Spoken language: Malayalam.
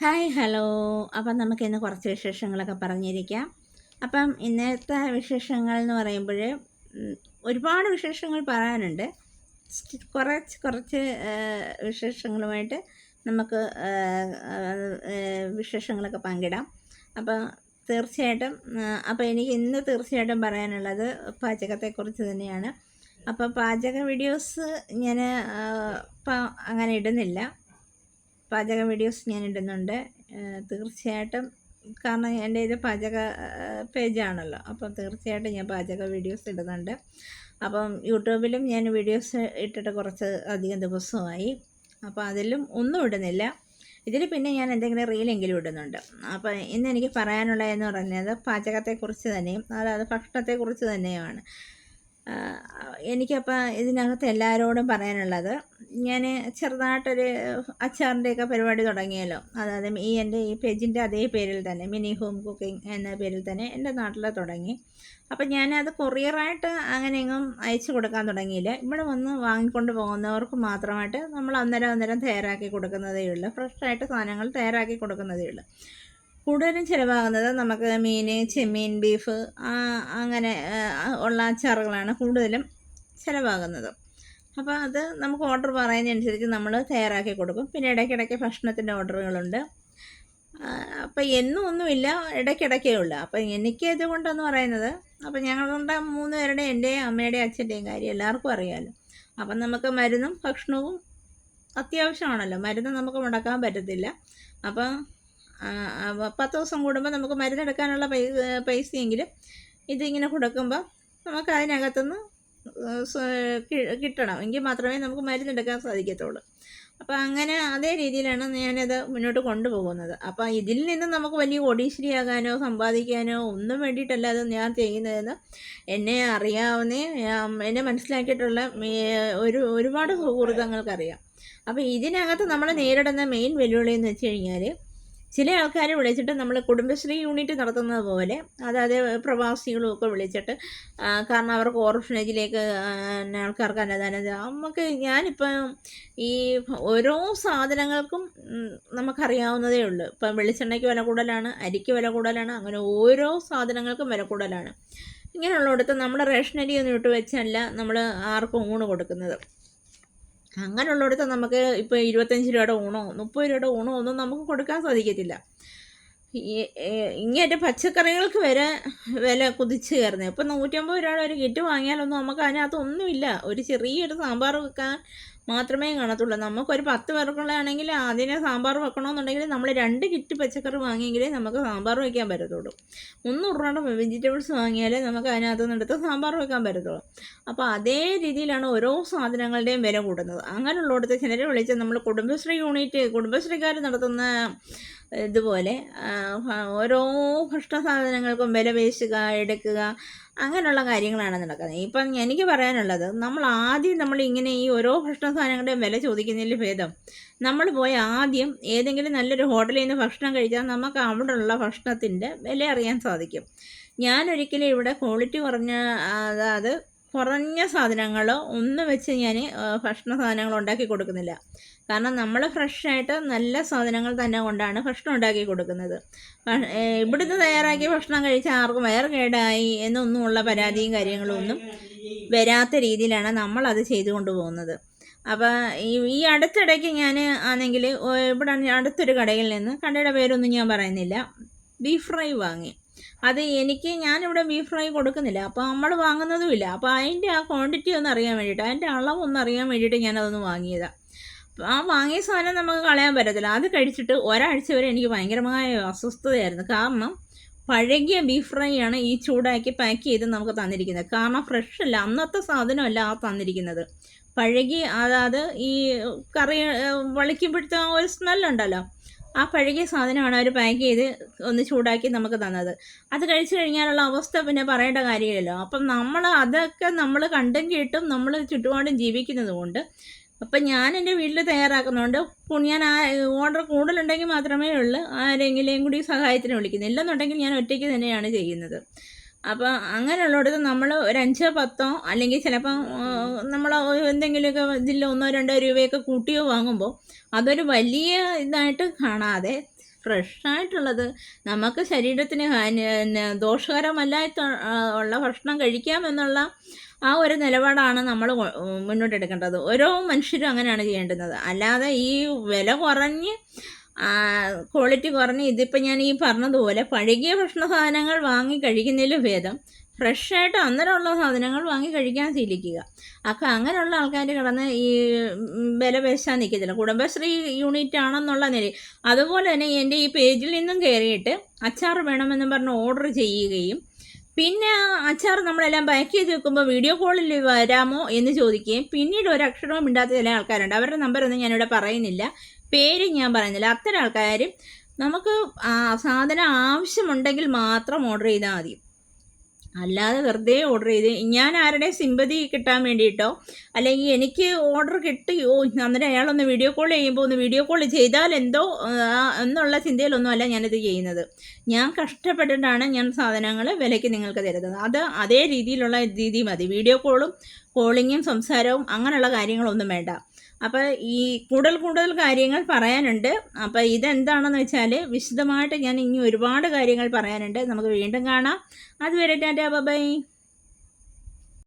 Hi hello. അപ്പം നമുക്ക് ഇന്ന് കുറച്ച് വിശേഷങ്ങളൊക്കെ പറഞ്ഞിരിക്കാം. അപ്പം ഇന്നത്തെ വിശേഷങ്ങൾ എന്ന് പറയുമ്പോൾ ഒരുപാട് വിശേഷങ്ങൾ പറയാനുണ്ട്. കുറച്ച് കുറച്ച് വിശേഷങ്ങളുമായിട്ട് നമുക്ക് വിശേഷങ്ങളൊക്കെ പങ്കിടാം. അപ്പം തീർച്ചയായിട്ടും അപ്പോൾ എനിക്ക് ഇന്ന് തീർച്ചയായിട്ടും പറയാനുള്ളത് പാചകത്തെക്കുറിച്ച് തന്നെയാണ്. അപ്പോൾ പാചക വീഡിയോസ് ഞാൻ അങ്ങനെ ഇടുന്നില്ല. പാചക വീഡിയോസ് ഞാൻ ഇടുന്നുണ്ട്. തീർച്ചയായിട്ടും കാരണം എന്റെ ഇത് പാചക പേജാണല്ലോ. അപ്പം തീർച്ചയായിട്ടും ഞാൻ പാചക വീഡിയോസ് ഇടുന്നുണ്ട്. അപ്പം യൂട്യൂബിലും ഞാൻ വീഡിയോസ് ഇട്ടിട്ട് കുറച്ച് അധികം ദിവസമായി. അപ്പോൾ അതിലും ഒന്നും ഇടുന്നില്ല. ഇതിൽ പിന്നെ ഞാൻ എന്തെങ്കിലും റീലെങ്കിലും ഇടുന്നുണ്ട്. അപ്പോൾ ഇന്ന് എനിക്ക് പറയാനുള്ളതെന്ന് പറഞ്ഞത് പാചകത്തെക്കുറിച്ച് തന്നെയും അതായത് ഭക്ഷണത്തെക്കുറിച്ച് തന്നെയുമാണ്. ആഹ് എനിക്കപ്പോൾ ഇതിനകത്ത് എല്ലാവരോടും പറയാനുള്ളത് ഞാൻ ചെറുതായിട്ടൊരു അച്ചാറിന്റെയൊക്കെ പരിപാടി തുടങ്ങിയല്ലോ. അതായത് ഈ എന്റെ ഈ പേജിന്റെ അതേ പേരിൽ തന്നെ മിനി ഹോം കുക്കിംഗ് എന്ന പേരിൽ തന്നെ എന്റെ നാട്ടിൽ തുടങ്ങി. അപ്പം ഞാനത് കൊറിയറായിട്ട് അങ്ങനെ എങ്ങും അയച്ചു കൊടുക്കാൻ തുടങ്ങിയില്ല. ഇവിടെ വന്ന് വാങ്ങിക്കൊണ്ട് പോകുന്നവർക്ക് മാത്രമായിട്ട് നമ്മൾ അന്നേരം അന്നേരം തയ്യാറാക്കി കൊടുക്കുന്നതേ ഉള്ളൂ. ഫ്രഷായിട്ട് സാധനങ്ങൾ തയ്യാറാക്കി കൊടുക്കുന്നതേ ഉള്ളൂ. കൂടുതലും ചിലവാകുന്നത് നമുക്ക് മീൻ ചെമ്മീൻ ബീഫ് അങ്ങനെ ഉള്ള അച്ചാറുകളാണ് കൂടുതലും ചിലവാകുന്നത്. അപ്പോൾ അത് നമുക്ക് ഓർഡർ പറയുന്നതനുസരിച്ച് നമ്മൾ തയ്യാറാക്കി കൊടുക്കും. പിന്നെ ഇടയ്ക്കിടയ്ക്ക് ഭക്ഷണത്തിന്റെ ഓർഡറുകളുണ്ട് അപ്പോൾ എന്നും ഒന്നുമില്ല ഇടയ്ക്കിടയ്ക്കേ ഉള്ളൂ. അപ്പോൾ എനിക്ക് ഇതുകൊണ്ടെന്ന് പറയുന്നത് അപ്പോൾ ഞങ്ങളുടെ മൂന്ന് പേരുടെ എന്റെയും അമ്മയുടെയും അച്ഛന്റെയും കാര്യം എല്ലാവർക്കും അറിയാമല്ലോ. അപ്പം നമുക്ക് മരുന്നും ഭക്ഷണവും അത്യാവശ്യമാണല്ലോ. മരുന്ന് നമുക്ക് മുടക്കാൻ പറ്റത്തില്ല. അപ്പം പത്ത് ദിവസം കൂടുമ്പോൾ നമുക്ക് മരുന്നെടുക്കാനുള്ള പൈസ പൈസയെങ്കിലും ഇതിങ്ങനെ കൊടുക്കുമ്പോൾ നമുക്ക് അതിനകത്തുനിന്ന് കിട്ടണം. എങ്കിൽ മാത്രമേ നമുക്ക് മരുന്നെടുക്കാൻ സാധിക്കത്തുള്ളൂ. അപ്പോൾ അങ്ങനെ അതേ രീതിയിലാണ് ഞാനത് മുന്നോട്ട് കൊണ്ടുപോകുന്നത്. അപ്പോൾ ഇതിൽ നിന്ന് നമുക്ക് വലിയ ഒഡീശ്വരിയാകാനോ സമ്പാദിക്കാനോ ഒന്നും വേണ്ടിയിട്ടല്ല അത് ഞാൻ ചെയ്യുന്നതെന്ന് എന്നെ അറിയാവുന്ന എന്നെ മനസ്സിലാക്കിയിട്ടുള്ള ഒരു ഒരുപാട് സുഹൃത്തുക്കൾക്കറിയാം അപ്പോൾ ഇതിനകത്ത് നമ്മൾ നേരിടുന്ന മെയിൻ വെല്ലുവിളി എന്ന് വെച്ച് കഴിഞ്ഞാൽ ചില ആൾക്കാരെ വിളിച്ചിട്ട് നമ്മൾ കുടുംബശ്രീ യൂണിറ്റ് നടത്തുന്നത് പോലെ അതായത് പ്രവാസികളും ഒക്കെ വിളിച്ചിട്ട് കാരണം അവർക്ക് ഓർഫനേജിലേക്ക് ആൾക്കാർക്ക് അന്നദാനം. നമുക്ക് ഞാനിപ്പം ഈ ഓരോ സാധനങ്ങൾക്കും നമുക്കറിയാവുന്നതേ ഉള്ളൂ. ഇപ്പം വെളിച്ചെണ്ണയ്ക്ക് വില കൂടുതലാണ് അരിക്ക് വില കൂടുതലാണ് അങ്ങനെ ഓരോ സാധനങ്ങൾക്കും വില കൂടുതലാണ്. ഇങ്ങനെയുള്ളിടത്ത് നമ്മുടെ റേഷനരി ഒന്നും ഇട്ട് വെച്ചല്ല നമ്മൾ ആർക്കും ഊണ് കൊടുക്കുന്നത്. അങ്ങനെയുള്ളിടത്ത് നമുക്ക് ഇപ്പോൾ ഇരുപത്തഞ്ച് രൂപയുടെ ഊണോ മുപ്പത് രൂപയുടെ ഊണോ ഒന്നും നമുക്ക് കൊടുക്കാൻ സാധിക്കത്തില്ല. ഇങ്ങേറ്റ പച്ചക്കറികൾക്ക് വരെ വില കുതിച്ച് കയറുന്നത് ഇപ്പം നൂറ്റമ്പത് രൂപയുടെ ഒരു കിറ്റ് വാങ്ങിയാലൊന്നും നമുക്ക് അതിനകത്ത് ഒന്നുമില്ല. ഒരു ചെറിയൊരു സാമ്പാർ വെക്കാൻ മാത്രമേ കാണത്തുള്ളൂ. നമുക്കൊരു പത്ത് പേർക്കുള്ളതാണെങ്കിൽ അതിനെ സാമ്പാർ വെക്കണമെന്നുണ്ടെങ്കിൽ നമ്മൾ രണ്ട് കിറ്റ് പച്ചക്കറി വാങ്ങിയെങ്കിലേ നമുക്ക് സാമ്പാർ വയ്ക്കാൻ പറ്റത്തുള്ളൂ. മുന്നൂറ് രൂപയുടെ വെജിറ്റബിൾസ് വാങ്ങിയാലേ നമുക്ക് അതിനകത്ത് നിന്നെടുത്ത് സാമ്പാർ വെക്കാൻ പറ്റത്തുള്ളൂ. അപ്പോൾ അതേ രീതിയിലാണ് ഓരോ സാധനങ്ങളുടെയും വില കൂടുന്നത്. അങ്ങനെയുള്ളിടത്ത് ചിലരെ വിളിച്ച് നമ്മൾ കുടുംബശ്രീ യൂണിറ്റ് കുടുംബശ്രീക്കാർ നടത്തുന്ന ഇതുപോലെ ഓരോ ഭക്ഷണ സാധനങ്ങൾക്കും വില പേശുക എടുക്കുക അങ്ങനെയുള്ള കാര്യങ്ങളാണ് നടക്കുന്നത്. ഇപ്പം എനിക്ക് പറയാനുള്ളത് നമ്മൾ ആദ്യം നമ്മൾ ഇങ്ങനെ ഈ ഓരോ ഭക്ഷണ സാധനങ്ങളുടെയും വില ചോദിക്കുന്നതിൽ ഭേദം നമ്മൾ പോയി ആദ്യം ഏതെങ്കിലും നല്ലൊരു ഹോട്ടലിൽ നിന്ന് ഭക്ഷണം കഴിച്ചാൽ നമുക്ക് അവിടെയുള്ള ഭക്ഷണത്തിന്റെ വില അറിയാൻ സാധിക്കും. ഞാനൊരിക്കലും ഇവിടെ ക്വാളിറ്റി കുറഞ്ഞ അതായത് കുറഞ്ഞ സാധനങ്ങൾ ഒന്നും വെച്ച് ഞാൻ ഭക്ഷണ സാധനങ്ങൾ ഉണ്ടാക്കി കൊടുക്കുന്നില്ല. കാരണം നമ്മൾ ഫ്രഷായിട്ട് നല്ല സാധനങ്ങൾ തന്നെ കൊണ്ടാണ് ഭക്ഷണം ഉണ്ടാക്കി കൊടുക്കുന്നത്. ഇവിടുന്ന് തയ്യാറാക്കിയ ഭക്ഷണം കഴിച്ച ആർക്കും വയറ് കേടായി എന്നൊന്നുമുള്ള പരാതിയും കാര്യങ്ങളും ഒന്നും വരാത്ത രീതിയിലാണ് നമ്മളത് ചെയ്തു കൊണ്ടുപോകുന്നത് അപ്പോൾ ഈ ഈ അടുത്തിടയ്ക്ക് ഞാൻ ആണെങ്കിൽ ഇവിടെ അടുത്തൊരു കടയിൽ നിന്ന് കടയുടെ പേരൊന്നും ഞാൻ പറയുന്നില്ല. ബീഫ് ഫ്രൈ വാങ്ങി. അത് എനിക്ക് ഞാനിവിടെ ബീഫ് ഫ്രൈ കൊടുക്കുന്നില്ല. അപ്പോൾ നമ്മൾ വാങ്ങുന്നതുമില്ല. അപ്പോൾ അതിന്റെ ആ ക്വാണ്ടിറ്റി ഒന്ന് അറിയാൻ വേണ്ടിയിട്ട് അതിന്റെ അളവ് ഒന്ന് അറിയാൻ വേണ്ടിയിട്ട് ഞാനതൊന്ന് വാങ്ങിയതാണ് ആ വാങ്ങിയ സാധനം നമുക്ക് കളയാൻ പറ്റത്തില്ല. അത് കഴിച്ചിട്ട് ഒരാഴ്ച വരെ എനിക്ക് ഭയങ്കരമായ അസ്വസ്ഥതയായിരുന്നു. കാരണം പഴകിയ ബീഫ് ഫ്രൈ ആണ് ഈ ചൂടാക്കി പാക്ക് ചെയ്ത് നമുക്ക് തന്നിരിക്കുന്നത്. കാരണം ഫ്രഷ് അല്ല. അന്നത്തെ സാധനമല്ല ആ തന്നിരിക്കുന്നത്. പഴകി അതായത് ഈ കറി വളിക്കുമ്പോഴത്തെ ആ ഒരു സ്മെല്ലുണ്ടല്ലോ ആ പഴകിയ സാധനമാണ് അവർ പാക്ക് ചെയ്ത് ഒന്ന് ചൂടാക്കി നമുക്ക് തന്നത്. അത് കഴിച്ചു കഴിഞ്ഞാലുള്ള അവസ്ഥ പിന്നെ പറയേണ്ട കാര്യമില്ലല്ലോ. അപ്പം നമ്മൾ അതൊക്കെ നമ്മൾ കണ്ടും കേട്ടും നമ്മൾ ചുറ്റുപാടും ജീവിക്കുന്നത് കൊണ്ട് അപ്പം ഞാൻ എന്റെ വീട്ടിൽ തയ്യാറാക്കുന്നുണ്ട് ഞാൻ ആ ഓർഡർ കൂടുതലുണ്ടെങ്കിൽ മാത്രമേ ഉള്ളൂ. ആരെങ്കിലും കൂടി സഹായത്തിന് വിളിക്കുന്നു. ഇല്ലെന്നുണ്ടെങ്കിൽ ഞാൻ ഒറ്റയ്ക്ക് തന്നെയാണ് ചെയ്യുന്നത്. അപ്പോൾ അങ്ങനെയുള്ളിടത്ത് നമ്മൾ ഒരു അഞ്ചോ പത്തോ അല്ലെങ്കിൽ ചിലപ്പം നമ്മൾ എന്തെങ്കിലുമൊക്കെ ഇതിൽ ഒന്നോ രണ്ടോ രൂപയൊക്കെ കൂട്ടിയോ വാങ്ങുമ്പോൾ അതൊരു വലിയ ഇതായിട്ട് കാണാതെ ഫ്രഷായിട്ടുള്ളത് നമുക്ക് ശരീരത്തിന് പിന്നെ ദോഷകരമല്ലാത്ത ഉള്ള ഭക്ഷണം കഴിക്കാമെന്നുള്ള ആ ഒരു നിലപാടാണ് നമ്മൾ മുന്നോട്ടെടുക്കേണ്ടത് ഓരോ മനുഷ്യരും അങ്ങനെയാണ് ചെയ്യേണ്ടുന്നത്. അല്ലാതെ ഈ വില കുറഞ്ഞ് ക്വാളിറ്റി കുറഞ്ഞ് ഇതിപ്പോൾ ഞാൻ ഈ പറഞ്ഞതുപോലെ പഴകിയ ഭക്ഷണ സാധനങ്ങൾ വാങ്ങി കഴിക്കുന്നതിലും ഭേദം. ഫ്രഷായിട്ട് അന്നേരമുള്ള സാധനങ്ങൾ വാങ്ങി കഴിക്കാൻ ശീലിക്കുക. അപ്പം അങ്ങനെയുള്ള ആൾക്കാർ കിടന്ന് ഈ വില പേശാൻ നിൽക്കത്തില്ല കുടുംബശ്രീ യൂണിറ്റ് ആണെന്നുള്ള നില അതുപോലെ തന്നെ എന്റെ ഈ പേജിൽ നിന്നും കയറിയിട്ട് അച്ചാർ വേണമെന്ന് പറഞ്ഞ് ഓർഡർ ചെയ്യുകയും പിന്നെ അച്ചാർ നമ്മളെല്ലാം പാക്ക് ചെയ്ത് വെക്കുമ്പോൾ വീഡിയോ കോളിൽ വരാമോ എന്ന് ചോദിക്കുകയും പിന്നീട് ഒരു അക്ഷരവും ഇണ്ടാത്ത ചില ആൾക്കാരുണ്ട്. അവരുടെ നമ്പറൊന്നും ഞാനിവിടെ പറയുന്നില്ല. പേര് ഞാൻ പറയുന്നില്ല. അത്തരം ആൾക്കാർ നമുക്ക് സാധനം ആവശ്യമുണ്ടെങ്കിൽ മാത്രം ഓർഡർ ചെയ്താൽ മതി. അല്ലാതെ വെറുതെ ഓർഡർ ചെയ്ത് ഞാൻ ആരുടെ സിമ്പതി കിട്ടാൻ വേണ്ടിയിട്ടോ അല്ലെങ്കിൽ എനിക്ക് ഓർഡർ കിട്ടി ഓ അന്നേരം അയാളൊന്ന് വീഡിയോ കോൾ ചെയ്യുമ്പോൾ ഒന്ന് വീഡിയോ കോൾ ചെയ്താൽ എന്തോ എന്നുള്ള ചിന്തയിലൊന്നും അല്ല ഞാനിത് ചെയ്യുന്നത്. ഞാൻ കഷ്ടപ്പെട്ടിട്ടാണ് ഞാൻ സാധനങ്ങൾ വിലയ്ക്ക് നിങ്ങൾക്ക് തരുന്നത്. അത് അതേ രീതിയിലുള്ള രീതി മതി. വീഡിയോ കോളും കോളിങ്ങും സംസാരവും അങ്ങനെയുള്ള കാര്യങ്ങളൊന്നും വേണ്ട. അപ്പോൾ ഈ കൂടുതൽ കൂടുതൽ കാര്യങ്ങൾ പറയാനുണ്ട്. അപ്പോൾ ഇതെന്താണെന്ന് വെച്ചാൽ വിശദമായിട്ട് ഞാൻ ഇനി ഒരുപാട് കാര്യങ്ങൾ പറയാനുണ്ട്. നമുക്ക് വീണ്ടും കാണാം. അതുവരെ ടാറ്റാ ബൈ.